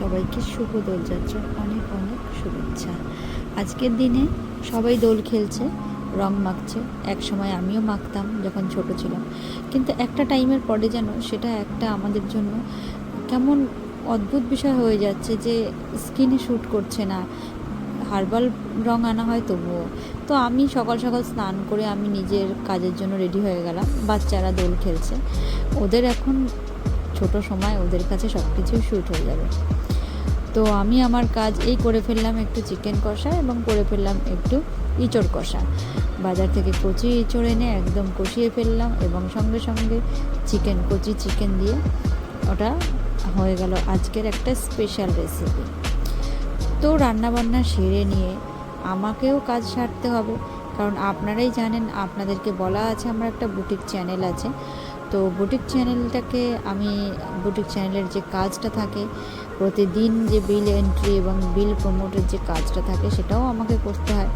সবাইকে শুভ দোলযাত্রার অনেক অনেক শুভেচ্ছা। আজকের দিনে সবাই দোল খেলছে, রং মাখছে। এক সময় আমিও মাখতাম যখন ছোট ছিলাম। কিন্তু একটা টাইমের পরে যেন সেটা একটা আমাদের জন্য কেমন অদ্ভুত বিষয় হয়ে যাচ্ছে যে স্কিনে শ্যুট করছে না। হার্বাল রং আনা হয় তবুও। তো আমি সকাল সকাল স্নান করে আমি নিজের কাজের জন্য রেডি হয়ে গেলাম। বাচ্চারা দোল খেলছে। ওদের এখন ছোট সময়, ওদের কাছে সব কিছুই শ্যুট হয়ে যাবে। তো আমি আমার কাজ এই করে ফেললাম একটু চিকেন কষা এবং করে ফেললাম একটু ইঁচড় কষা। বাজার থেকে কচি ইঁচড় এনে একদম কষিয়ে ফেললাম এবং সঙ্গে সঙ্গে চিকেন, কচি চিকেন দিয়ে ওটা হয়ে গেল আজকের একটা স্পেশাল রেসিপি তো রান্নাবান্না সেরে নিয়ে আমাকেও কাজ সারতে হবে। কারণ আপনারাই জানেন, আপনাদেরকে বলা আছে, আমার একটা বুটিক চ্যানেল আছে। তো বুটিক চ্যানেলটাকে আমি, বুটিক চ্যানেলের যে কাজটা থাকে, প্রতিদিন যে বিল এন্ট্রি এবং বিল প্রমোটের যে কাজটা থাকে, সেটাও আমাকে করতে হয়।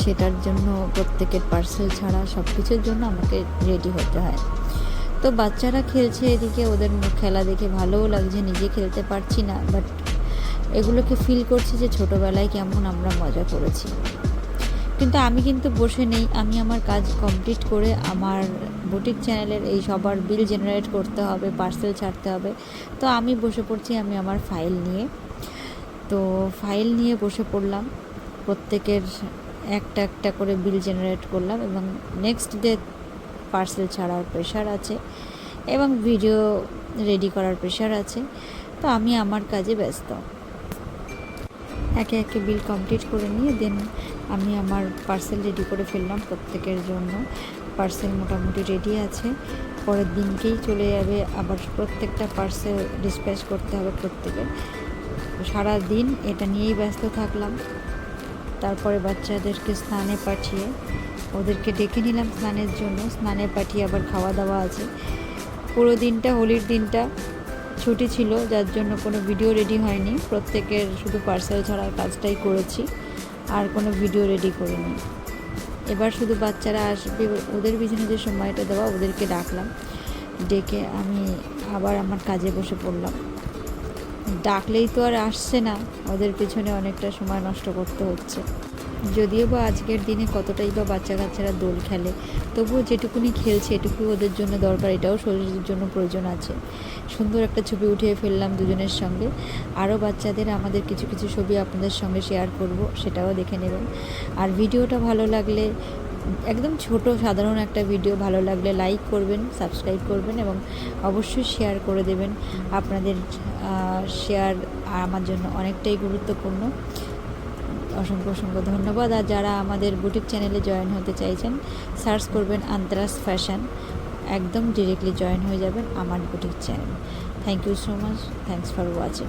সেটার জন্য প্রত্যেকের পার্সেল ছাড়া সব কিছুর জন্য আমাকে রেডি হতে হয়। তো বাচ্চারা খেলছে এদিকে, ওদের খেলা দেখে ভালোও লাগছে, নিজে খেলতে পারছি না বাট এগুলোকে ফিল করছি যে ছোটোবেলায় কেমন আমরা মজা করেছি। কিন্তু আমি কিন্তু বসে নেই, আমি আমার কাজ কমপ্লিট করে আমার বুটিক চ্যানেলের এই সবার বিল জেনারেট করতে হবে পার্সেল ছাড়তে হবে। তো আমি বসে পড়ছি আমি আমার ফাইল নিয়ে। তো ফাইল নিয়ে বসে পড়লাম, প্রত্যেকের একটা একটা করে বিল জেনারেট করলাম এবং নেক্সট ডে পার্সেল ছাড়ার প্রেশার আছে এবং ভিডিও রেডি করার প্রেশার আছে। তো আমি আমার কাজে ব্যস্ত। একে একে বিল কমপ্লিট করে নিয়ে দেন আমি আমার পার্সেল রেডি করে ফেললাম প্রত্যেকের জন্য। পার্সেল মোটামুটি রেডি আছে। পরের দিনকেই চলে যাবে, আবার প্রত্যেকটা পার্সেল ডিসপ্যাচ করতে হবে প্রত্যেকের সারা দিন এটা নিয়েই ব্যস্ত থাকলাম। তারপরে বাচ্চাদেরকে স্নানে পাঠিয়ে, ওদেরকে ডেকে নিলাম স্নানের জন্য। স্নানে পাঠিয়ে আবার খাওয়া দাওয়া আছে। পুরো দিনটা, হোলির দিনটা ছুটি ছিল, যার জন্য কোনো ভিডিও রেডি হয়নি। প্রত্যেকের শুধু পার্সেল ছাড়ার কাজটাই করেছি, আর কোনো ভিডিও রেডি করিনি। এবার শুধু বাচ্চারা আসবে, ওদের পিছনে যে সময়টা দেওয়া, ওদেরকে ডাকলাম। ডেকে আমি আবার আমার কাজে বসে পড়লাম। ডাকলেই তো আর আসছে না। ওদের পিছনে অনেকটা সময় নষ্ট করতে হচ্ছে। যদিও বা আজকের দিনে কতটাই বা বাচ্চা কাচ্চারা দোল খেলে, তবুও যেটুকুনি খেলছে এটুকু ওদের জন্য দরকার, এটাও শরীরের জন্য প্রয়োজন আছে। সুন্দর একটা ছবি উঠিয়ে ফেললাম দুজনের সঙ্গে। আরও বাচ্চাদের আমাদের কিছু কিছু ছবি আপনাদের সঙ্গে শেয়ার করব, সেটাও দেখে নেবেন। আর ভিডিওটা ভালো লাগলে, একদম ছোট সাধারণ একটা ভিডিও ভালো লাগলে লাইক করবেন সাবস্ক্রাইব করবেন এবং অবশ্যই শেয়ার করে দেবেন। আপনাদের শেয়ার আমার জন্য অনেকটাই গুরুত্বপূর্ণ। অসংখ্য অসংখ্য ধন্যবাদ। আর যারা আমাদের বুটিক চ্যানেলে জয়েন হতে চাইছেন সার্চ করবেন আন্তরাস ফ্যাশন একদম ডিরেক্টলি জয়েন হয়ে যাবেন আমার boutique channel thank you so much thanks for watching